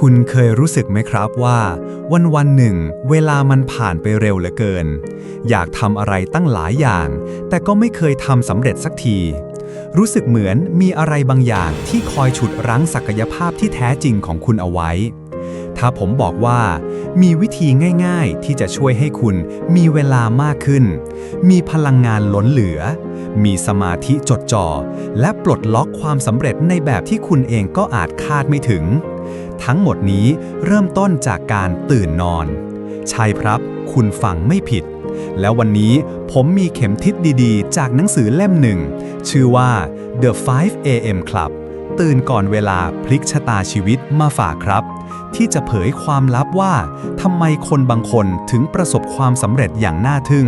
คุณเคยรู้สึกไหมครับว่า วันวันหนึ่ง เวลามันผ่านไปเร็วเหลือเกิน อยากทำอะไรตั้งหลายอย่าง แต่ก็ไม่เคยทำสำเร็จสักที รู้สึกเหมือนมีอะไรบางอย่างที่คอยฉุดรั้งศักยภาพที่แท้จริงของคุณเอาไว้ ถ้าผมบอกว่า มีวิธีง่ายๆ ที่จะช่วยให้คุณมีเวลามากขึ้น มีพลังงานล้นเหลือ มีสมาธิจดจ่อ และปลดล็อกความสำเร็จในแบบที่คุณเองก็อาจคาดไม่ถึง ทั้งหมดนี้เริ่มต้นจากการตื่นนอน ใช่ครับ คุณฟังไม่ผิด แล้ววันนี้ผมมีเข็มทิศดีๆ จากหนังสือเล่มหนึ่ง ชื่อว่า The 5 AM Club ตื่นก่อนเวลาพลิกชะตาชีวิตมาฝากครับ ที่จะเผยความลับว่าทำไมคนบางคนถึงประสบความสำเร็จอย่างน่าทึ่ง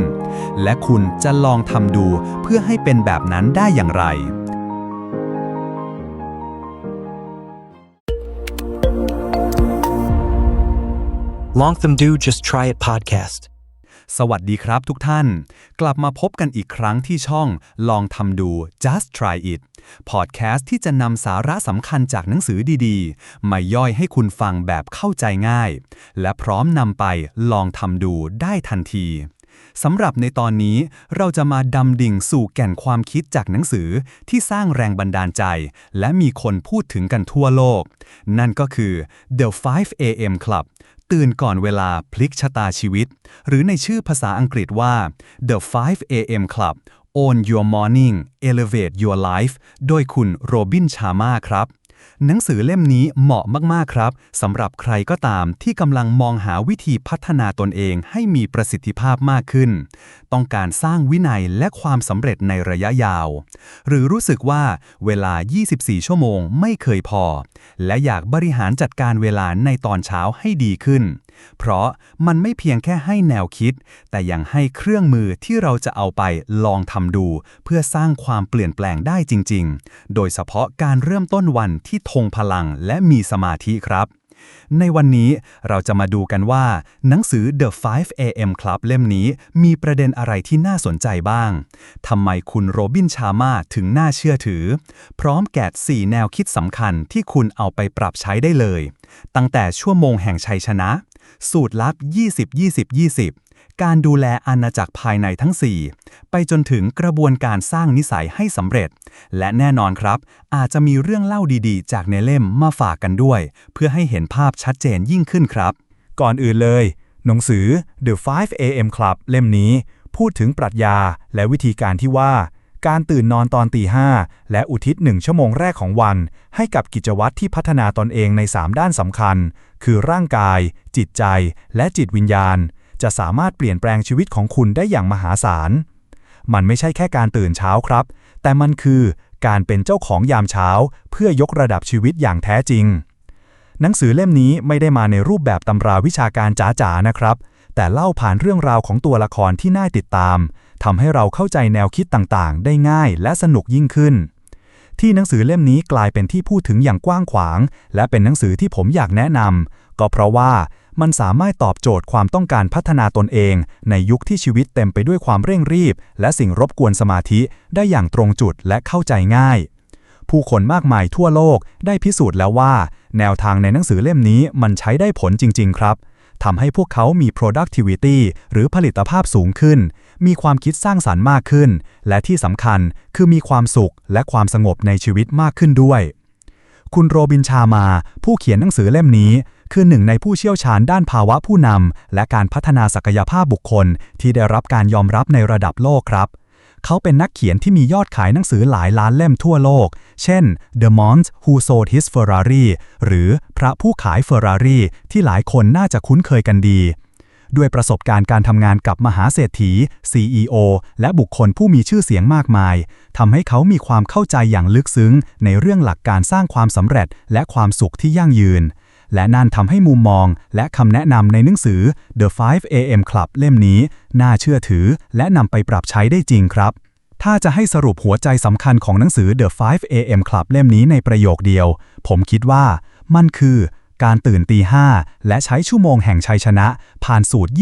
และคุณจะลองทำดูเพื่อให้เป็นแบบนั้นได้อย่างไร Longtham Do Just Try It podcast. สวัสดีครับทุกท่าน กลับมาพบกันอีกครั้งที่ช่องลองทำดู just try it พอดแคสต์ที่จะนำสาระสำคัญจากหนังสือดีๆ มาย่อยให้คุณฟังแบบเข้าใจง่าย และพร้อมนำไปลองทำดูได้ทันทีสำหรับในตอนนี้เราจะมาดำดิ่งสู่แก่นความคิดจากหนังสือที่สร้างแรงบันดาลใจ และมีคนพูดถึงกันทั่วโลก นั่นก็คือ The 5 AM Club ตื่นก่อนเวลาพลิกชะตาชีวิต หรือในชื่อภาษาอังกฤษว่า The 5 AM Club Own Your Morning Elevate Your Life โดยคุณโรบินชาม่าครับ หนังสือเล่มนี้เหมาะมาก ๆ ครับสำหรับใครก็ตามที่กำลังมองหาวิธีพัฒนาตนเองให้มีประสิทธิภาพมากขึ้น ต้องการสร้างวินัยและความสำเร็จในระยะยาว หรือรู้สึกว่าเวลา 24 ชั่วโมงไม่เคยพอ และอยากบริหารจัดการเวลาในตอนเช้าให้ดีขึ้น เพราะมันไม่เพียงแค่ให้แนวคิด แต่ยังให้เครื่องมือที่เราจะเอาไปลองทำดู เพื่อสร้างความเปลี่ยนแปลงได้จริง ๆ โดยเฉพาะการเริ่มต้นวันที่ทงพลังและมีสมาธิครับในวันนี้เราจะมาดูกันว่า หนังสือ The 5 AM Club เล่มนี้มีประเด็นอะไรที่น่าสนใจบ้าง ทำไมคุณโรบินชามาถึงน่าเชื่อถือ พร้อมแกะ4 แนวคิดสำคัญที่คุณเอาไปปรับใช้ได้เลย ตั้งแต่ชั่วโมงแห่งชัยชนะ สูตรลับ 20-20-20 การดูแลอาณาจักรภายในทั้ง 4 ไปจนถึงกระบวนการสร้างนิสัยให้สำเร็จ และแน่นอนครับ อาจจะมีเรื่องเล่าดีๆ จากในเล่มมาฝากกันด้วย เพื่อให้เห็นภาพชัดเจนยิ่งขึ้นครับ ก่อนอื่นเลย หนังสือ The 5 AM Club เล่มนี้ พูดถึงปรัชญาและวิธีการที่ว่าการตื่นนอนตอนตีห้าและอุทิศหนึ่งชั่วโมงแรกของวัน ให้กับกิจวัตรที่พัฒนาตนเองใน 3 ด้านสำคัญ คือร่างกาย จิตใจ และจิตวิญญาณ จะสามารถเปลี่ยนแปลงชีวิตของคุณได้อย่างมหาศาล มันไม่ใช่แค่การตื่นเช้าครับ แต่มันคือการเป็นเจ้าของยามเช้า เพื่อยกระดับชีวิตอย่างแท้จริง หนังสือเล่มนี้ไม่ได้มาในรูปแบบตำราวิชาการจ๋าๆนะครับ แต่เล่าผ่านเรื่องราวของตัวละครที่น่าติดตามทำให้เราเข้าใจแนวคิดต่างๆ ได้ง่ายและสนุกยิ่งขึ้น ที่หนังสือเล่มนี้กลายเป็นที่พูดถึงอย่างกว้างขวาง และเป็นหนังสือที่ผมอยากแนะนำก็เพราะว่ามันสามารถตอบโจทย์ความต้องการพัฒนาตนเอง ในยุคที่ชีวิตเต็มไปด้วยความเร่งรีบ และสิ่งรบกวนสมาธิได้อย่างตรงจุดและเข้าใจง่าย ผู้คนมากมายทั่วโลกได้พิสูจน์แล้วว่า แนวทางในหนังสือเล่มนี้มันใช้ได้ผลจริง ๆ ครับทำให้พวกเขามี productivity หรือผลิตภาพสูงขึ้น มีความคิดสร้างสรรค์มากขึ้น และที่สำคัญคือมีความสุขและความสงบในชีวิตมากขึ้นด้วย คุณโรบินชามา ผู้เขียนหนังสือเล่มนี้ คือหนึ่งในผู้เชี่ยวชาญด้านภาวะผู้นำและการพัฒนาศักยภาพบุคคล ที่ได้รับการยอมรับในระดับโลกครับเขาเป็นนักเขียนที่มียอดขายหนังสือหลายล้านเล่มทั่วโลก เช่น The Monk Who Sold His Ferrari หรือพระผู้ขายเฟอร์รารี่ที่หลายคนน่าจะคุ้นเคยกันดี ด้วยประสบการณ์การทำงานกับมหาเศรษฐี CEO และบุคคลผู้มีชื่อเสียงมากมายทำให้เขามีความเข้าใจอย่างลึกซึ้ง ในเรื่องหลักการสร้างความสำเร็จ และความสุขที่ยั่งยืน และนั่นทำให้มุมมอง และคำแนะนำในหนังสือ The 5 AM Club เล่มนี้ น่าเชื่อถือ และนำไปปรับใช้ได้จริงครับถ้าจะให้สรุปหัวใจสำคัญของหนังสือ The 5 AM Club เล่มนี้ในประโยคเดียว ผมคิดว่า มันคือ การตื่นตีห้าและใช้ชั่วโมงแห่งชัยชนะ ผ่านสูตร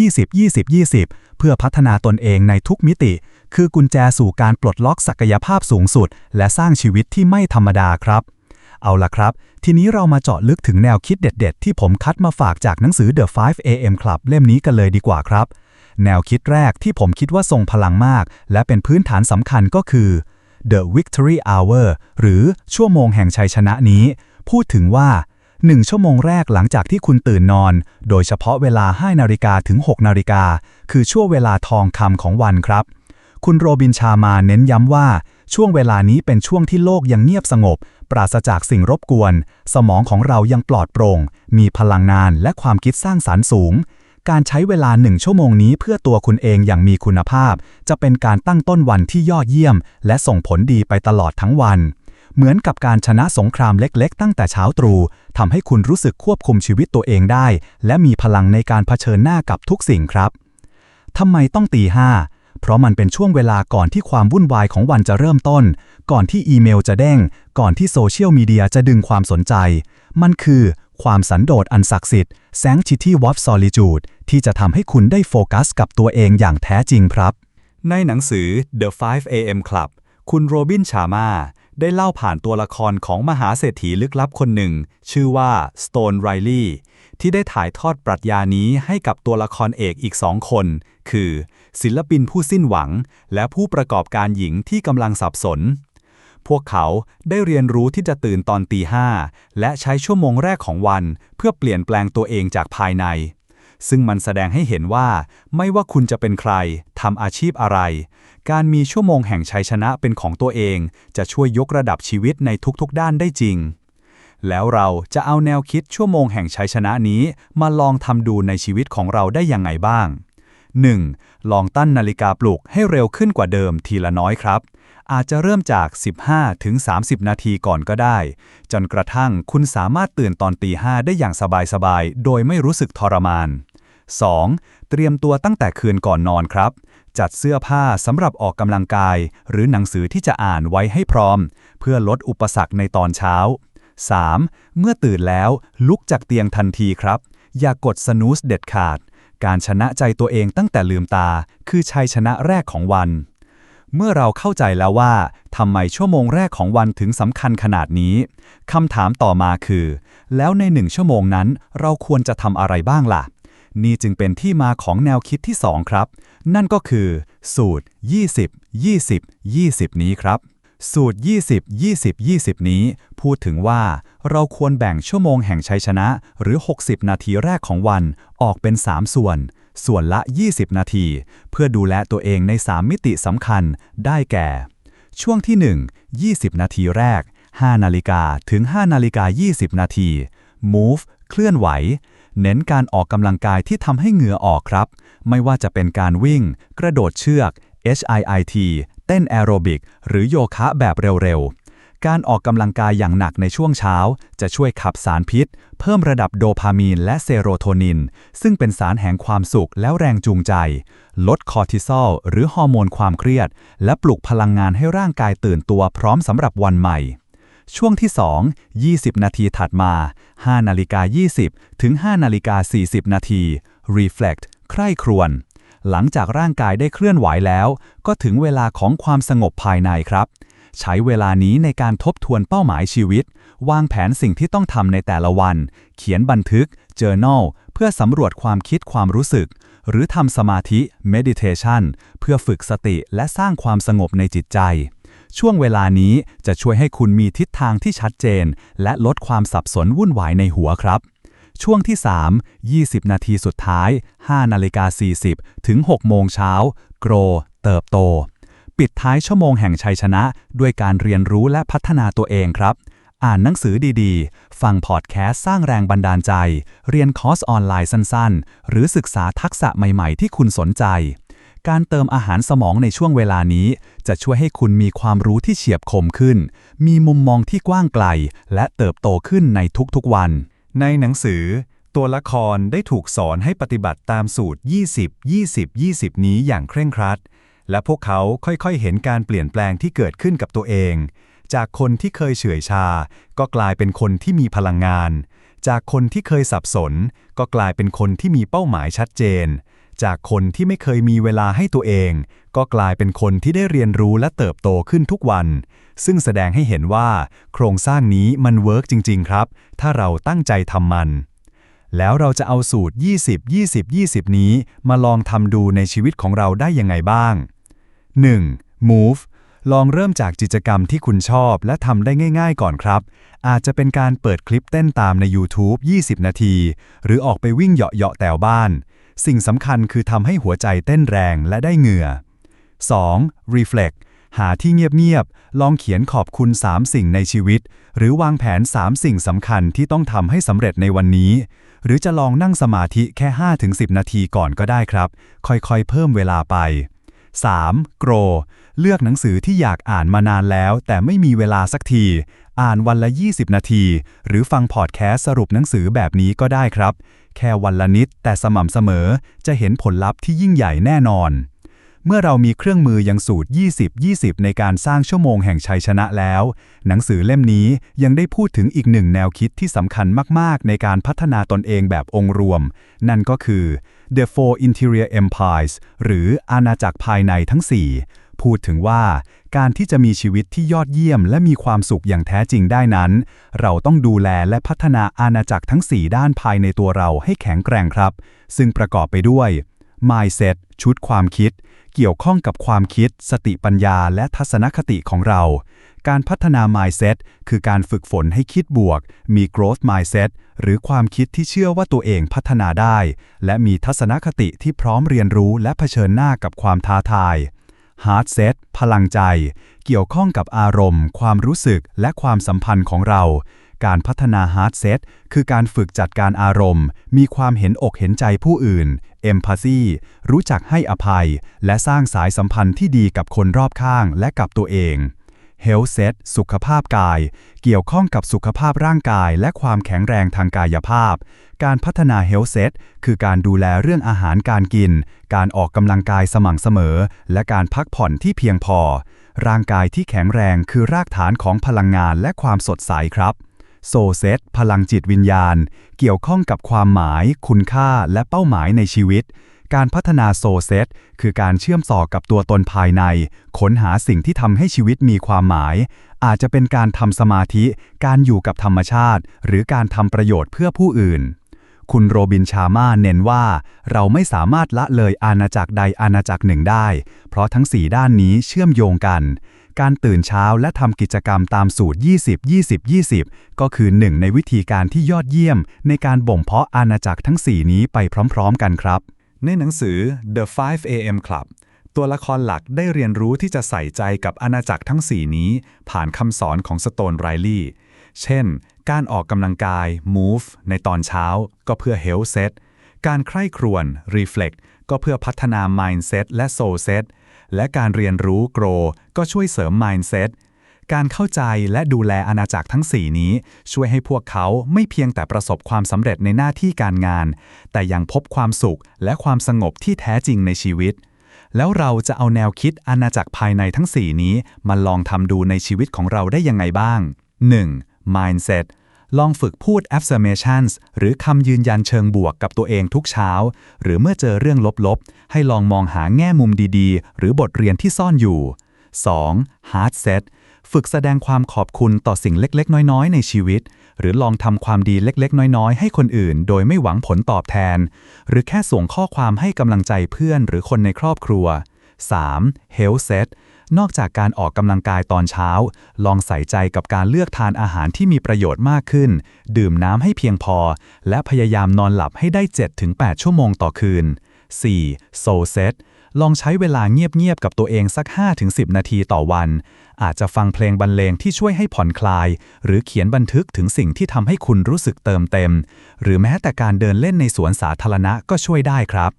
20-20-20 เพื่อพัฒนาตนเองในทุกมิติ คือกุญแจสู่การปลดล็อกศักยภาพสูงสุด และสร้างชีวิตที่ไม่ธรรมดาครับ เอาละครับ ทีนี้เรามาเจาะลึกถึงแนวคิดเด็ด ๆ ที่ผมคัดมาฝากจากหนังสือ The 5 AM Club เล่มนี้กันเลยดีกว่าครับ แนวคิดแรกที่ผมคิดว่าทรงพลังมาก และเป็นพื้นฐานสำคัญก็คือ The Victory Hour หรือชั่วโมงแห่งชัยชนะนี้ พูดถึงว่า 1 ชั่วโมงแรกหลังจากที่คุณตื่นนอน โดยเฉพาะเวลา 5 นาฬิกาถึง 6 นาฬิกา คือช่วงเวลาทองคำของวันครับ คุณโรบินชามาเน้นย้ำว่า ช่วงเวลานี้เป็นช่วงที่โลกยังเงียบสงบ ปราศจากสิ่งรบกวน สมองของเรายังปลอดโปร่ง มีพลังงานและความคิดสร้างสารรค์สูง การใช้เวลาหนึ่งชั่วโมงนี้เพื่อตัวคุณเองอย่างมีคุณภาพ จะเป็นการตั้งต้นวันที่ยอดเยี่ยม และส่งผลดีไปตลอดทั้งวัน เหมือนกับการชนะสงครามเล็กๆ ตั้งแต่เช้าตรู่ทำให้คุณรู้สึกควบคุมชีวิตตัวเองได้ และมีพลังในการเผชิญหน้ากับทุกสิ่งครับทำไมต้องตีห้าเพราะมันเป็นช่วงเวลาก่อนที่ความวุ่นวายของวันจะเริ่มต้น ก่อนที่อีเมลจะเด้ง ก่อนที่โซเชียลมีเดียจะดึงความสนใจ มันคือความสันโดษอันศักดิ์สิทธิ์ Sanctity of Solitude ที่จะทำให้คุณได้โฟกัสกับตัวเองอย่างแท้จริงครับ ในหนังสือ The 5 AM Club คุณโรบินชามา ได้เล่าผ่านตัวละครของมหาเศรษฐีลึกลับคนหนึ่ง ชื่อว่า Stone Riley ที่ได้ถ่ายทอดปรัชญานี้ให้กับตัวละครเอกอีกสองคน คือ ศิลปินผู้สิ้นหวัง และผู้ประกอบการหญิงที่กำลังสับสน พวกเขาได้เรียนรู้ที่จะตื่นตอนตีห้าและใช้ชั่วโมงแรกของวัน เพื่อเปลี่ยนแปลงตัวเองจากภายใน ซึ่งมันแสดงให้เห็นว่า ไม่ว่าคุณจะเป็นใครทำอาชีพอะไร การมีชั่วโมงแห่งชัยชนะเป็นของตัวเอง จะช่วยยกระดับชีวิตในทุกๆ ด้านได้จริง แล้วเราจะเอาแนวคิดชั่วโมงแห่งชัยชนะนี้ มาลองทำดูในชีวิตของเราได้ยังไงบ้าง 1. ลองตั้นนาฬิกาปลุกให้เร็วขึ้นกว่าเดิมทีละน้อยครับ อาจจะเริ่มจาก 15 ถึง 30 นาทีก่อนก็ได้ จนกระทั่งคุณสามารถตื่นตอนตีห้าได้อย่างสบายๆ โดยไม่รู้สึกทรมาน 2. เตรียมตัวตั้งแต่คืนก่อนนอนครับ จัดเสื้อผ้าสำหรับออกกำลังกาย หรือหนังสือที่จะอ่านไว้ให้พร้อม เพื่อลดอุปสรรคในตอนเช้า 3. เมื่อตื่นแล้วลุกจากเตียงทันทีครับ อย่ากดสนูสเด็ดขาด การชนะใจตัวเองตั้งแต่ลืมตา คือชัยชนะแรกของวัน เมื่อเราเข้าใจแล้วว่าทำไมชั่วโมงแรกของวันถึงสำคัญขนาดนี้คำถามต่อมาคือ แล้วในหนึ่งชั่วโมงนั้นเราควรจะทำอะไรบ้างล่ะ นี่จึงเป็นที่มาของแนวคิดที่ 2 ครับ นั่นก็คือ สูตร 20 20 20 นี้ครับ สูตร 20 20 20 นี้ พูดถึงว่า เราควรแบ่งชั่วโมงแห่งชัยชนะ หรือ 60 นาทีแรกของวันออกเป็น 3 ส่วน ส่วนละ 20 นาที เพื่อดูแลตัวเองใน 3 มิติสำคัญได้แก่ ช่วงที่ 1 20 นาทีแรก 5 นาฬิกาถึง 5 นาฬิกา 20 นาที move เคลื่อนไหว เน้นการออกกำลังกายที่ทำให้เหงื่อออกครับ ไม่ว่าจะเป็นการวิ่ง กระโดดเชือก HIIT เต้นแอโรบิก หรือโยคะแบบเร็วๆ การออกกำลังกายอย่างหนักในช่วงเช้า จะช่วยขับสารพิษ เพิ่มระดับโดพามีนและเซโรโทนิน ซึ่งเป็นสารแห่งความสุขและแรงจูงใจ ลดคอร์ติซอลหรือฮอร์โมนความเครียด และปลุกพลังงานให้ร่างกายตื่นตัวพร้อมสำหรับวันใหม่ ช่วงที่ 2 20 นาทีถัดมา 5 นาฬิกา 20 ถึง 5 นาฬิกา 40 นาที reflect ใคร่ครวญหลังจากร่างกายได้เคลื่อนไหวแล้ว ก็ถึงเวลาของความสงบภายในครับ ใช้เวลานี้ในการทบทวนเป้าหมายชีวิต วางแผนสิ่งที่ต้องทำในแต่ละวัน เขียนบันทึก journal เพื่อสำรวจความคิดความรู้สึก หรือทำสมาธิ meditation เพื่อฝึกสติและสร้างความสงบในจิตใจ ช่วงเวลานี้จะช่วยให้คุณมีทิศทางที่ชัดเจน และลดความสับสนวุ่นวายในหัวครับ ช่วงที่ 3 20 นาทีสุดท้าย 5นาฬิกา40 ถึง 6 โมงเช้า โกร เติบโต ปิดท้ายชั่วโมงแห่งชัยชนะ ด้วยการเรียนรู้และพัฒนาตัวเองครับ อ่านหนังสือดีๆ ฟังพอดแคสต์สร้างแรงบันดาลใจ เรียนคอร์สออนไลน์สั้นๆ หรือศึกษาทักษะใหม่ๆ ที่คุณสนใจ การเติมอาหารสมองในช่วงเวลานี้ จะช่วยให้คุณมีความรู้ที่เฉียบคมขึ้น มีมุมมองที่กว้างไกล และเติบโตขึ้นในทุกๆวัน ในหนังสือ ตัวละครได้ถูกสอนให้ปฏิบัติตามสูตร 20 20 20 นี้อย่างเคร่งครัด และพวกเขาค่อยๆ เห็นการเปลี่ยนแปลงที่เกิดขึ้นกับตัวเอง จากคนที่เคยเฉื่อยชา ก็กลายเป็นคนที่มีพลังงาน จากคนที่เคยสับสน ก็กลายเป็นคนที่มีเป้าหมายชัดเจน จากคนที่ไม่เคยมีเวลาให้ตัวเอง ก็กลายเป็นคนที่ได้เรียนรู้และเติบโตขึ้นทุกวัน ซึ่งแสดงให้เห็นว่า โครงสร้างนี้มันเวิร์กจริง ๆ ครับ ถ้าเราตั้งใจทำมัน แล้วเราจะเอาสูตร 20 20 20 นี้ มาลองทำดูในชีวิตของเราได้ยังไงบ้าง 1. move ลองเริ่มจากกิจกรรมที่คุณชอบและทำได้ง่าย ๆ ก่อนครับ อาจจะเป็นการเปิดคลิปเต้นตามใน YouTube 20 นาที หรือออกไปวิ่งเหาะๆแถวบ้าน สิ่งสำคัญคือทำให้หัวใจเต้นแรงและได้เหงื่อ 2. reflect หาที่เงียบๆ ลองเขียนขอบคุณ 3 สิ่งในชีวิต หรือวางแผน 3 สิ่งสำคัญที่ต้องทำให้สำเร็จในวันนี้ หรือจะลองนั่งสมาธิแค่ 5-10 นาทีก่อนก็ได้ครับ ค่อยๆ เพิ่มเวลาไป 3. grow เลือกหนังสือที่อยากอ่านมานานแล้ว แต่ไม่มีเวลาสักที อ่านวันละ 20 นาที หรือฟังพอดแคสต์สรุปหนังสือแบบนี้ก็ได้ครับ แค่วันละนิดแต่สม่ำเสมอจะเห็นผลลัพธ์ที่ยิ่งใหญ่แน่นอน เมื่อเรามีเครื่องมือยังสูตร 20-20 ในการสร้างชั่วโมงแห่งชัยชนะแล้ว หนังสือเล่มนี้ยังได้พูดถึงอีกหนึ่งแนวคิดที่สำคัญมาก ๆ ในการพัฒนาตนเองแบบองค์รวม นั่นก็คือ The Four Interior Empires หรืออาณาจักรภายในทั้ง 4 พูดถึงว่า การที่จะมีชีวิตที่ยอดเยี่ยม และมีความสุขอย่างแท้จริงได้นั้น เราต้องดูแลและพัฒนาอาณาจักรทั้ง 4 ด้านภายในตัวเราให้แข็งแกร่งครับ ซึ่งประกอบไปด้วย mindset ชุดความคิด เกี่ยวข้องกับความคิด สติปัญญา และทัศนคติของเรา การพัฒนา mindset คือการฝึกฝนให้คิดบวก มี growth mindset หรือความคิดที่เชื่อว่าตัวเองพัฒนาได้ และมีทัศนคติที่พร้อมเรียนรู้และเผชิญหน้ากับความท้าทาย Heart Set พลังใจ เกี่ยวข้องกับอารมณ์ ความรู้สึกและความสัมพันธ์ของเรา การพัฒนา Heart Set คือการฝึกจัดการอารมณ์ มีความเห็นอกเห็นใจผู้อื่น Empathy รู้จักให้อภัย และสร้างสายสัมพันธ์ที่ดีกับคนรอบข้างและกับตัวเอง Health Set สุขภาพกาย เกี่ยวข้องกับสุขภาพร่างกาย และความแข็งแรงทางกายภาพ การพัฒนา Health Set คือการดูแลเรื่องอาหารการกิน การออกกำลังกายสม่ำเสมอ และการพักผ่อนที่เพียงพอ ร่างกายที่แข็งแรงคือรากฐานของพลังงานและความสดใสครับโซเซตพลังจิตวิญญาณ เกี่ยวข้องกับความหมาย คุณค่าและเป้าหมายในชีวิต การพัฒนาโซเซตคือการเชื่อมต่อกับตัวตนภายใน ค้นหาสิ่งที่ทำให้ชีวิตมีความหมาย อาจจะเป็นการทำสมาธิ การอยู่กับธรรมชาติ หรือการทำประโยชน์เพื่อผู้อื่น คุณโรบินชาม่าเน้นว่า เราไม่สามารถละเลยอาณาจักรใดอาณาจักรหนึ่งได้ เพราะทั้ง 4 ด้านนี้เชื่อมโยงกันการตื่นเช้าและทำกิจกรรมตามสูตร 20 20 20 ก็คือหนึ่งในวิธีการที่ยอดเยี่ยม ในการบ่มเพาะอาณาจักรทั้ง 4 นี้ไปพร้อม ๆ กันครับ ในหนังสือ The 5 AM Club ตัวละครหลักได้เรียนรู้ที่จะใส่ใจกับอาณาจักรทั้ง 4 นี้ ผ่านคำสอนของสโตนไรลี่ เช่น การออกกำลังกาย move ในตอนเช้า ก็เพื่อ health set การใคร่ครวญ reflect ก็เพื่อพัฒนา mindset และ soul set และการเรียนรู้ grow ก็ช่วยเสริม mindset การเข้าใจและดูแลอาณาจักรทั้ง 4 นี้ ช่วยให้พวกเขาไม่เพียงแต่ประสบความสำเร็จในหน้าที่การงาน แต่ยังพบความสุขและความสงบที่แท้จริงในชีวิต แล้วเราจะเอาแนวคิดอาณาจักรภายในทั้ง 4 นี้ มาลองทำดูในชีวิตของเราได้ยังไงบ้าง 1. mindset ลองฝึกพูด affirmations หรือคำยืนยันเชิงบวกกับตัวเองทุกเช้า หรือเมื่อเจอเรื่องลบๆ ให้ลองมองหาแง่มุมดีๆ หรือบทเรียนที่ซ่อนอยู่ 2. heart set ฝึกแสดงความขอบคุณต่อสิ่งเล็กๆ น้อยๆ ในชีวิต หรือลองทำความดีเล็กๆ น้อยๆ ให้คนอื่น โดยไม่หวังผลตอบแทน หรือแค่ส่งข้อความให้กำลังใจเพื่อนหรือคนในครอบครัว 3. health set นอกจากการออกกำลังกายตอนเช้า ลองใส่ใจกับการเลือกทานอาหารที่มีประโยชน์มากขึ้น ดื่มน้ำให้เพียงพอ และพยายามนอนหลับให้ได้ 7-8 ชั่วโมงต่อคืน 4. soul set ลองใช้เวลาเงียบๆกับตัวเองสัก 5-10 นาทีต่อวัน อาจจะฟังเพลงบรรเลงที่ช่วยให้ผ่อนคลาย หรือเขียนบันทึกถึงสิ่งที่ทำให้คุณรู้สึกเติมเต็ม หรือแม้แต่การเดินเล่นในสวนสาธารณะก็ช่วยได้ครับ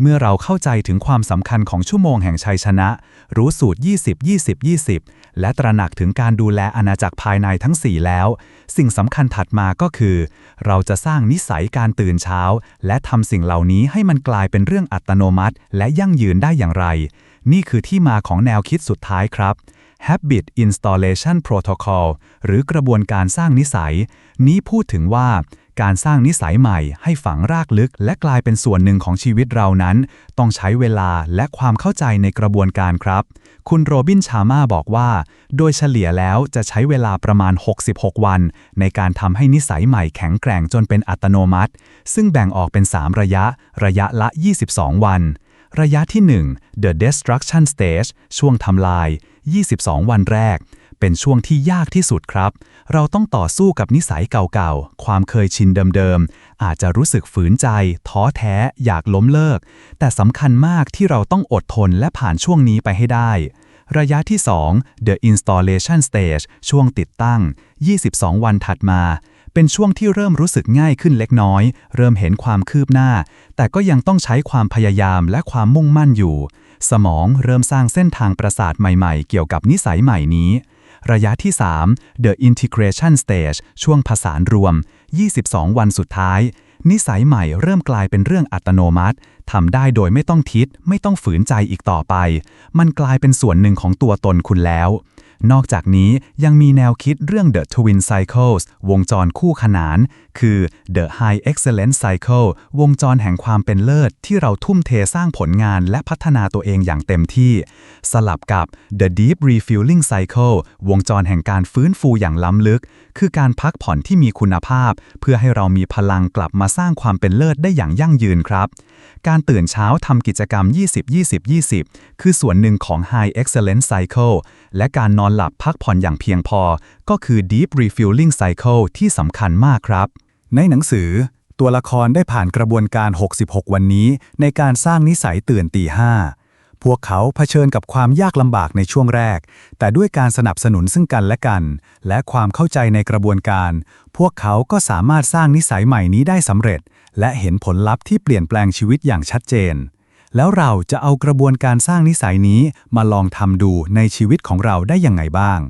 เมื่อเราเข้าใจถึงความสำคัญของชั่วโมงแห่งชัยชนะ รู้สูตร 20 20 20 และตระหนักถึงการดูแลอาณาจักรภายในทั้ง 4 แล้ว สิ่งสำคัญถัดมาก็คือ เราจะสร้างนิสัยการตื่นเช้า และทำสิ่งเหล่านี้ให้มันกลายเป็นเรื่องอัตโนมัติ และยั่งยืนได้อย่างไร นี่คือที่มาของแนวคิดสุดท้ายครับ Habit Installation Protocol หรือกระบวนการสร้างนิสัย นี้พูดถึงว่า การสร้างนิสัยใหม่ให้ฝังรากลึก และกลายเป็นส่วนหนึ่งของชีวิตเรานั้น ต้องใช้เวลาและความเข้าใจในกระบวนการครับ คุณโรบินชาม่าบอกว่า โดยเฉลี่ยแล้วจะใช้เวลาประมาณ 66 วัน ในการทำให้นิสัยใหม่แข็งแกร่งจนเป็นอัตโนมัติ ซึ่งแบ่งออกเป็น 3 ระยะ ระยะละ 22 วัน ระยะที่ 1 The Destruction Stage ช่วงทำลาย 22 วันแรกเป็นช่วงที่ยากที่สุดครับ เราต้องต่อสู้กับนิสัยเก่าๆ ความเคยชินเดิมๆ อาจจะรู้สึกฝืนใจ ท้อแท้ อยากล้มเลิก แต่สำคัญมากที่เราต้องอดทนและผ่านช่วงนี้ไปให้ได้ ระยะที่ 2 The Installation Stage ช่วงติดตั้ง 22 วันถัดมา เป็นช่วงที่เริ่มรู้สึกง่ายขึ้นเล็กน้อย เริ่มเห็นความคืบหน้า แต่ก็ยังต้องใช้ความพยายามและความมุ่งมั่นอยู่ สมองเริ่มสร้างเส้นทางประสาทใหม่ ๆ เกี่ยวกับนิสัยใหม่นี้ ระยะที่ 3 The Integration Stage ช่วงผสานรวม 22 วันสุดท้าย นิสัยใหม่เริ่มกลายเป็นเรื่องอัตโนมัติทำได้โดยไม่ต้องคิด ไม่ต้องฝืนใจอีกต่อไป มันกลายเป็นส่วนหนึ่งของตัวตนคุณแล้ว นอกจากนี้ยังมีแนวคิดเรื่อง The Twin Cycles วงจรคู่ขนาน คือ The High Excellence Cycle วงจรแห่งความเป็นเลิศ ที่เราทุ่มเทสร้างผลงานและพัฒนาตัวเองอย่างเต็มที่ สลับกับ The Deep Refueling Cycle วงจรแห่งการฟื้นฟูอย่างล้ำลึก คือการพักผ่อนที่มีคุณภาพ เพื่อให้เรามีพลังกลับมาสร้างความเป็นเลิศได้อย่างยั่งยืนครับ การตื่นเช้าทำกิจกรรม 20-20-20 คือส่วนหนึ่งของ High Excellence Cycle และการนอนหลับพักผ่อนอย่างเพียงพอ ก็คือ Deep Refueling Cycle ที่สำคัญมากครับ ในหนังสือ ตัวละครได้ผ่านกระบวนการ 66 วันนี้ ในการสร้างนิสัยตื่นตีห้าพวกเขาเผชิญกับความยากลำบากในช่วงแรก แต่ด้วยการสนับสนุนซึ่งกันและกัน และความเข้าใจในกระบวนการ พวกเขาก็สามารถสร้างนิสัยใหม่นี้ได้สำเร็จ และเห็นผลลัพธ์ที่เปลี่ยนแปลงชีวิตอย่างชัดเจน แล้วเราจะเอากระบวนการสร้างนิสัยนี้มาลองทำดูในชีวิตของเราได้ยังไงบ้าง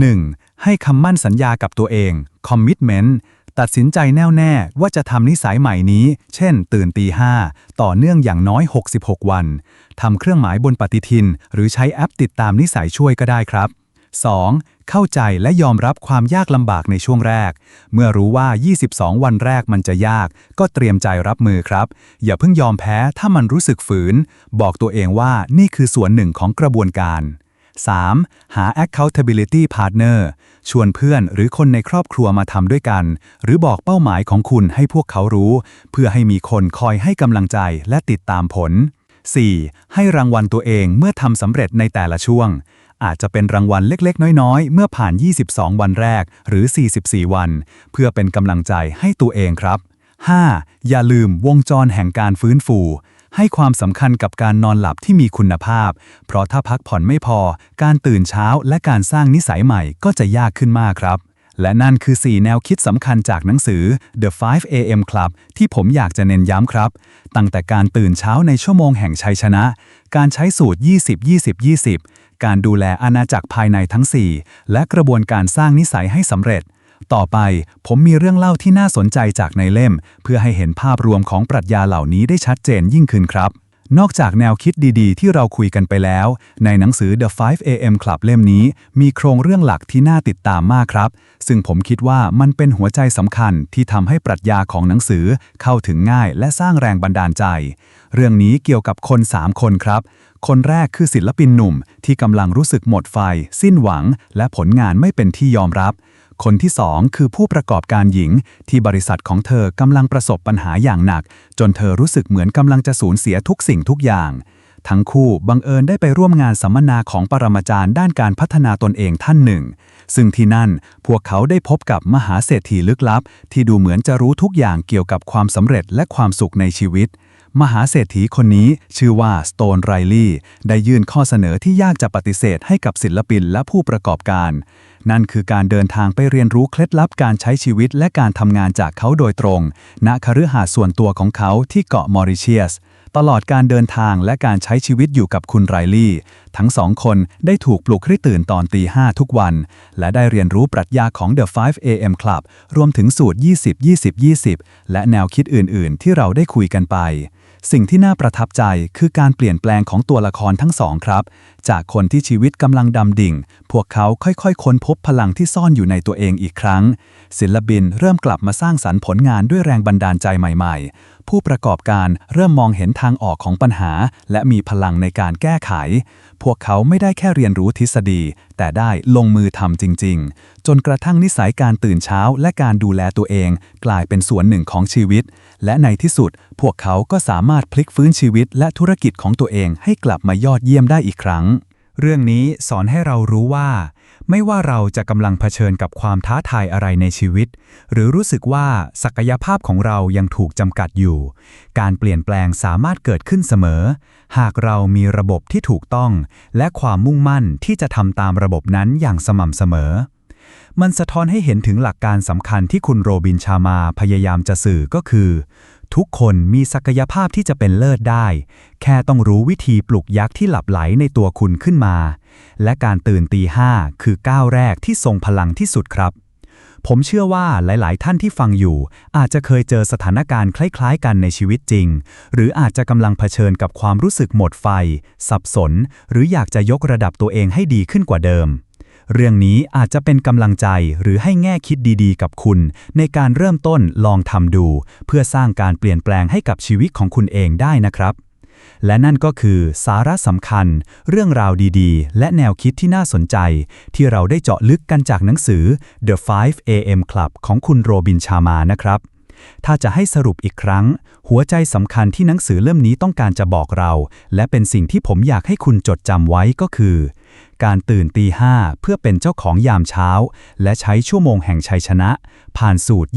1. ให้คำมั่นสัญญากับตัวเอง commitment ตัดสินใจแน่วแน่ว่าจะทำนิสัยใหม่นี้ เช่น ตื่นตีห้าต่อเนื่องอย่างน้อย 66 วัน ทำเครื่องหมายบนปฏิทิน หรือใช้แอปติดตามนิสัยช่วยก็ได้ครับ 2. เข้าใจและยอมรับความยากลำบากในช่วงแรก เมื่อรู้ว่า 22 วันแรกมันจะยาก ก็เตรียมใจรับมือครับ อย่าเพิ่งยอมแพ้ถ้ามันรู้สึกฝืน บอกตัวเองว่านี่คือส่วนหนึ่งของกระบวนการ 3. หา accountability partner ชวนเพื่อนหรือคนในครอบครัวมาทำด้วยกัน หรือบอกเป้าหมายของคุณให้พวกเขารู้ เพื่อให้มีคนคอยให้กำลังใจและติดตามผล 4. ให้รางวัลตัวเองเมื่อทำสำเร็จในแต่ละช่วง อาจจะเป็นรางวัลเล็กๆ น้อยๆ เมื่อผ่าน 22 วันแรกหรือ 44 วัน เพื่อเป็นกำลังใจให้ตัวเองครับ 5. อย่าลืมวงจรแห่งการฟื้นฟู ให้ความสำคัญกับการนอนหลับที่มีคุณภาพ เพราะถ้าพักผ่อนไม่พอ การตื่นเช้าและการสร้างนิสัยใหม่ก็จะยากขึ้นมากครับและนั่นคือ 4 แนวคิดสำคัญจากหนังสือ The 5 AM Club ที่ผมอยากจะเน้นย้ำครับ ตั้งแต่การตื่นเช้าในชั่วโมงแห่งชัยชนะ การใช้สูตร 20-20-20 การดูแลอาณาจักรภายในทั้ง 4 และกระบวนการสร้างนิสัยให้สำเร็จ ต่อไปผมมีเรื่องเล่าที่น่าสนใจจากในเล่ม เพื่อให้เห็นภาพรวมของปรัชญาเหล่านี้ได้ชัดเจนยิ่งขึ้นครับ นอกจากแนวคิดดีๆ ที่เราคุยกันไปแล้ว ในหนังสือ The 5 AM Club เล่มนี้ มีโครงเรื่องหลักที่น่าติดตามมากครับ ซึ่งผมคิดว่ามันเป็นหัวใจสำคัญที่ทำให้ปรัชญาของหนังสือเข้าถึงง่ายและสร้างแรงบันดาลใจ เรื่องนี้เกี่ยวกับคน 3 คนครับ คนแรกคือศิลปินหนุ่มที่กำลังรู้สึกหมดไฟ สิ้นหวัง และผลงานไม่เป็นที่ยอมรับคนที่สองคือผู้ประกอบการหญิง ที่บริษัทของเธอกำลังประสบปัญหาอย่างหนัก จนเธอรู้สึกเหมือนกำลังจะสูญเสียทุกสิ่งทุกอย่าง ทั้งคู่บังเอิญได้ไปร่วมงานสัมมนาของปรมาจารย์ด้านการพัฒนาตนเองท่านหนึ่ง ซึ่งที่นั่นพวกเขาได้พบกับมหาเศรษฐีลึกลับ ที่ดูเหมือนจะรู้ทุกอย่างเกี่ยวกับความสำเร็จและความสุขในชีวิต มหาเศรษฐีคนนี้ชื่อว่าสโตนไรลี่ได้ยื่นข้อเสนอที่ยากจะปฏิเสธให้กับศิลปินและผู้ประกอบการ นั่นคือการเดินทางไปเรียนรู้เคล็ดลับการใช้ชีวิตและการทำงานจากเขาโดยตรง ณคฤหาสน์ส่วนตัวของเขาที่เกาะมอริเชียส ตลอดการเดินทางและการใช้ชีวิตอยู่กับคุณไรลี่ ทั้งสองคนได้ถูกปลุกให้ตื่นตอนตีห้าทุกวัน และได้เรียนรู้ปรัชญาของ The 5 AM Club รวมถึงสูตร 20-20-20 และแนวคิดอื่น ๆ ที่เราได้คุยกันไป สิ่งที่น่าประทับใจคือการเปลี่ยนแปลงของตัวละครทั้งสองครับจากคนที่ชีวิตกำลังดำดิ่ง พวกเขาค่อยๆ ค้นพบพลังที่ซ่อนอยู่ในตัวเองอีกครั้ง ศิลปินเริ่มกลับมาสร้างสรรค์ผลงานด้วยแรงบันดาลใจใหม่ๆ ผู้ประกอบการเริ่มมองเห็นทางออกของปัญหา และมีพลังในการแก้ไข พวกเขาไม่ได้แค่เรียนรู้ทฤษฎี แต่ได้ลงมือทำจริง ๆ จนกระทั่งนิสัยการตื่นเช้าและการดูแลตัวเอง กลายเป็นส่วนหนึ่งของชีวิต และในที่สุด พวกเขาก็สามารถพลิกฟื้นชีวิตและธุรกิจของตัวเองให้กลับมายอดเยี่ยมได้อีกครั้ง เรื่องนี้สอนให้เรารู้ว่า ไม่ว่าเราจะกำลังเผชิญกับความท้าทายอะไรในชีวิต หรือรู้สึกว่าศักยภาพของเรายังถูกจำกัดอยู่ การเปลี่ยนแปลงสามารถเกิดขึ้นเสมอ หากเรามีระบบที่ถูกต้อง และความมุ่งมั่นที่จะทำตามระบบนั้นอย่างสม่ำเสมอ มันสะท้อนให้เห็นถึงหลักการสำคัญที่คุณโรบินชามาพยายามจะสื่อก็คือ ทุกคนมีศักยภาพที่จะเป็นเลิศได้ แค่ต้องรู้วิธีปลุกยักษ์ที่หลับไหลในตัวคุณขึ้นมา และการตื่นตีห้าคือก้าวแรกที่ทรงพลังที่สุดครับ ผมเชื่อว่าหลาย ๆ ท่านที่ฟังอยู่ อาจจะเคยเจอสถานการณ์คล้าย ๆ กันในชีวิตจริง หรืออาจจะกำลังเผชิญกับความรู้สึกหมดไฟ สับสน หรืออยากจะยกระดับตัวเองให้ดีขึ้นกว่าเดิม เรื่องนี้อาจจะเป็นกำลังใจหรือให้แง่คิดดีๆ กับคุณ ในการเริ่มต้นลองทำดู เพื่อสร้างการเปลี่ยนแปลงให้กับชีวิตของคุณเองได้นะครับ และนั่นก็คือสาระสำคัญ เรื่องราวดีๆ และแนวคิดที่น่าสนใจ ที่เราได้เจาะลึกกันจากหนังสือ The 5 AM Club ของคุณโรบินชามานะครับถ้าจะให้สรุปอีกครั้ง หัวใจสำคัญที่หนังสือเล่มนี้ต้องการจะบอกเรา และเป็นสิ่งที่ผมอยากให้คุณจดจำไว้ก็คือ การตื่นตีห้าเพื่อเป็นเจ้าของยามเช้า และใช้ชั่วโมงแห่งชัยชนะ ผ่านสูตร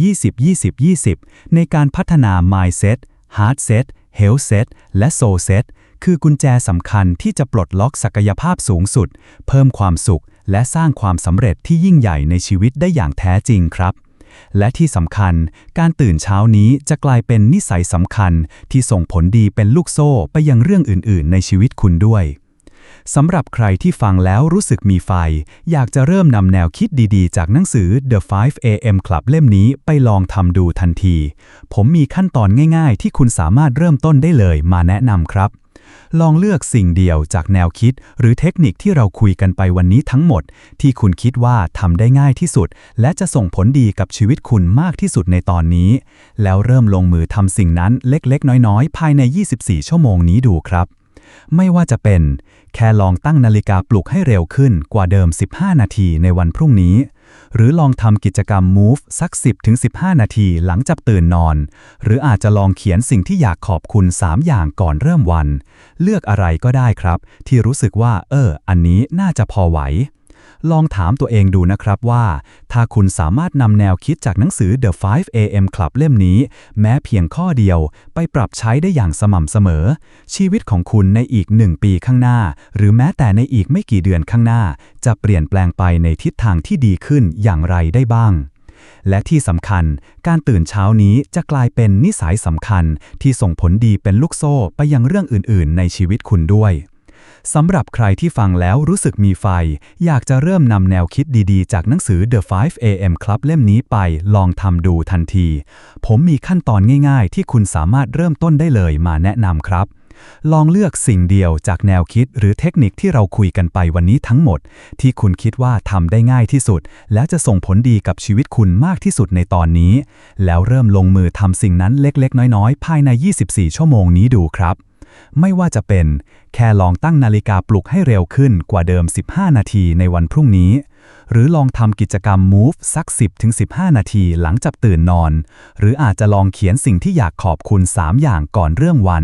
20-20-20 ในการพัฒนา mindset heart set health set และ soul set คือกุญแจสำคัญที่จะปลดล็อกศักยภาพสูงสุด เพิ่มความสุข และสร้างความสำเร็จที่ยิ่งใหญ่ในชีวิตได้อย่างแท้จริงครับ และที่สำคัญ การตื่นเช้านี้จะกลายเป็นนิสัยสำคัญที่ส่งผลดีเป็นลูกโซ่ไปยังเรื่องอื่น ๆ ในชีวิตคุณด้วย สำหรับใครที่ฟังแล้วรู้สึกมีไฟ อยากจะเริ่มนำแนวคิดดีๆ จากหนังสือ The 5 AM Club เล่มนี้ไปลองทำดูทันที ผมมีขั้นตอนง่ายๆ ที่คุณสามารถเริ่มต้นได้เลยมาแนะนำครับ ลองเลือกสิ่งเดียวจากแนวคิด หรือเทคนิคที่เราคุยกันไปวันนี้ทั้งหมด ที่คุณคิดว่าทำได้ง่ายที่สุด และจะส่งผลดีกับชีวิตคุณมากที่สุดในตอนนี้ แล้วเริ่มลงมือทำสิ่งนั้นเล็กๆ น้อยๆ ภายใน 24 ชั่วโมงนี้ดูครับ ไม่ว่าจะเป็น แค่ลองตั้งนาฬิกาปลุกให้เร็วขึ้นกว่าเดิม 15 นาทีในวันพรุ่งนี้ หรือลองทำกิจกรรม Move สัก 10-15 นาทีหลังจากตื่นนอน หรืออาจจะลองเขียนสิ่งที่อยากขอบคุณ 3 อย่างก่อนเริ่มวัน เลือกอะไรก็ได้ครับ ที่รู้สึกว่า เออ อันนี้น่าจะพอไหว ลองถามตัวเองดูนะครับว่า ถ้าคุณสามารถนำแนวคิดจากหนังสือ The 5 AM Club เล่มนี้ แม้เพียงข้อเดียว ไปปรับใช้ได้อย่างสม่ำเสมอ ชีวิตของคุณในอีกหนึ่งปีข้างหน้า หรือแม้แต่ในอีกไม่กี่เดือนข้างหน้า จะเปลี่ยนแปลงไปในทิศทางที่ดีขึ้นอย่างไรได้บ้างและที่สำคัญ การตื่นเช้านี้จะกลายเป็นนิสัยสำคัญที่ส่งผลดีเป็นลูกโซ่ไปยังเรื่องอื่น ๆ ในชีวิตคุณด้วย สำหรับใครที่ฟังแล้วรู้สึกมีไฟ อยากจะเริ่มนำแนวคิดดีๆ จากหนังสือ The 5 AM Club เล่มนี้ไปลองทำดูทันที ผมมีขั้นตอนง่ายๆ ที่คุณสามารถเริ่มต้นได้เลยมาแนะนำครับ ลองเลือกสิ่งเดียวจากแนวคิดหรือเทคนิคที่เราคุยกันไปวันนี้ทั้งหมด ที่คุณคิดว่าทำได้ง่ายที่สุด และจะส่งผลดีกับชีวิตคุณมากที่สุดในตอนนี้ แล้วเริ่มลงมือทำสิ่งนั้นเล็กๆ น้อยๆ ภายใน 24 ชั่วโมงนี้ดูครับ ไม่ว่าจะเป็นแค่ลองตั้งนาฬิกาปลุกให้เร็วขึ้นกว่าเดิม 15 นาทีในวันพรุ่งนี้ หรือลองทำกิจกรรม Move สัก 10-15 นาทีหลังจากตื่นนอน หรืออาจจะลองเขียนสิ่งที่อยากขอบคุณ 3 อย่างก่อนเรื่องวัน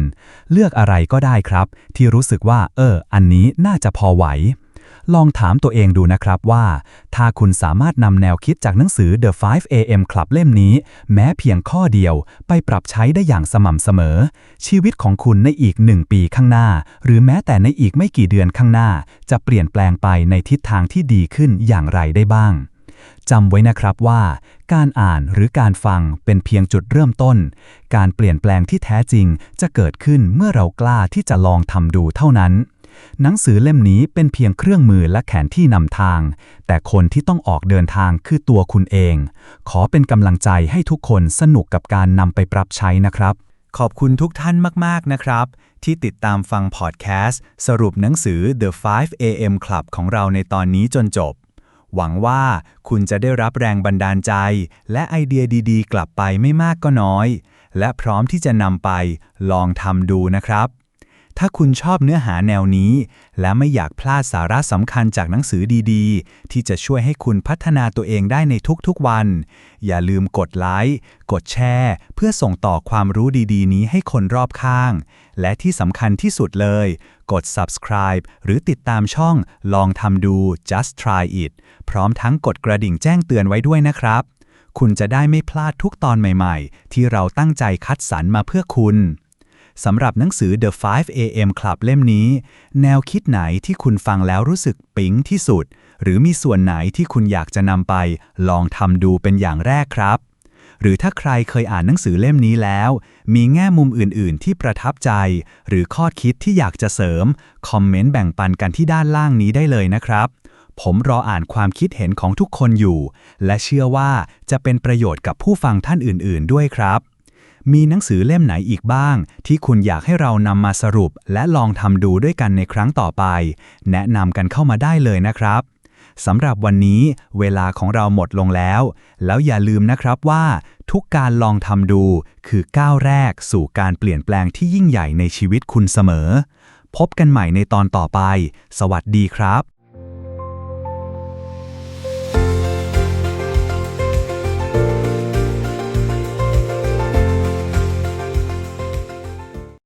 เลือกอะไรก็ได้ครับ ที่รู้สึกว่า เออ อันนี้น่าจะพอไหว ลองถามตัวเองดูนะครับว่า ถ้าคุณสามารถนำแนวคิดจากหนังสือ The 5 AM Club เล่มนี้ แม้เพียงข้อเดียว ไปปรับใช้ได้อย่างสม่ำเสมอ ชีวิตของคุณในอีกหนึ่งปีข้างหน้า หรือแม้แต่ในอีกไม่กี่เดือนข้างหน้า จะเปลี่ยนแปลงไปในทิศทางที่ดีขึ้นอย่างไรได้บ้างจำไว้นะครับว่า การอ่านหรือการฟังเป็นเพียงจุดเริ่มต้น การเปลี่ยนแปลงที่แท้จริงจะเกิดขึ้นเมื่อเรากล้าที่จะลองทำดูเท่านั้น หนังสือเล่มนี้เป็นเพียงเครื่องมือและแผนที่นำทาง แต่คนที่ต้องออกเดินทางคือตัวคุณเอง ขอเป็นกำลังใจให้ทุกคนสนุกกับการนำไปปรับใช้นะครับ ขอบคุณทุกท่านมาก ๆ นะครับ ที่ติดตามฟังพอดแคสต์สรุปหนังสือ The 5 AM Club ของเราในตอนนี้จนจบ หวังว่าคุณจะได้รับแรงบันดาลใจ และไอเดียดี ๆ กลับไปไม่มากก็น้อย และพร้อมที่จะนำไปลองทำดูนะครับ ถ้าคุณชอบเนื้อหาแนวนี้ และไม่อยากพลาดสาระสำคัญจากหนังสือดีๆ ที่จะช่วยให้คุณพัฒนาตัวเองได้ในทุกๆวัน อย่าลืมกดไลค์ กดแชร์ เพื่อส่งต่อความรู้ดีๆ นี้ให้คนรอบข้าง และที่สำคัญที่สุดเลย กด subscribe หรือติดตามช่อง ลองทำดู just try it พร้อมทั้งกดกระดิ่งแจ้งเตือนไว้ด้วยนะครับ คุณจะได้ไม่พลาดทุกตอนใหม่ ๆ ที่เราตั้งใจคัดสรรมาเพื่อคุณ สำหรับหนังสือ The 5 AM Club เล่มนี้ แนวคิดไหนที่คุณฟังแล้วรู้สึกปิ๊งที่สุด หรือมีส่วนไหนที่คุณอยากจะนำไป ลองทำดูเป็นอย่างแรกครับ หรือถ้าใครเคยอ่านหนังสือเล่มนี้แล้ว มีแง่มุมอื่น ๆ ที่ประทับใจ หรือข้อคิดที่อยากจะเสริม คอมเมนต์แบ่งปันกันที่ด้านล่างนี้ได้เลยนะครับผมรออ่านความคิดเห็นของทุกคนอยู่ และเชื่อว่าจะเป็นประโยชน์กับผู้ฟังท่านอื่น ๆ ด้วยครับ มีหนังสือเล่มไหนอีกบ้าง ที่คุณอยากให้เรานำมาสรุป และลองทำดูด้วยกันในครั้งต่อไป แนะนำกันเข้ามาได้เลยนะครับสำหรับวันนี้เวลาของเราหมดลงแล้ว แล้วอย่าลืมนะครับว่า ทุกการลองทำดู คือก้าวแรกสู่การเปลี่ยนแปลงที่ยิ่งใหญ่ในชีวิตคุณเสมอ พบกันใหม่ในตอนต่อไป สวัสดีครับ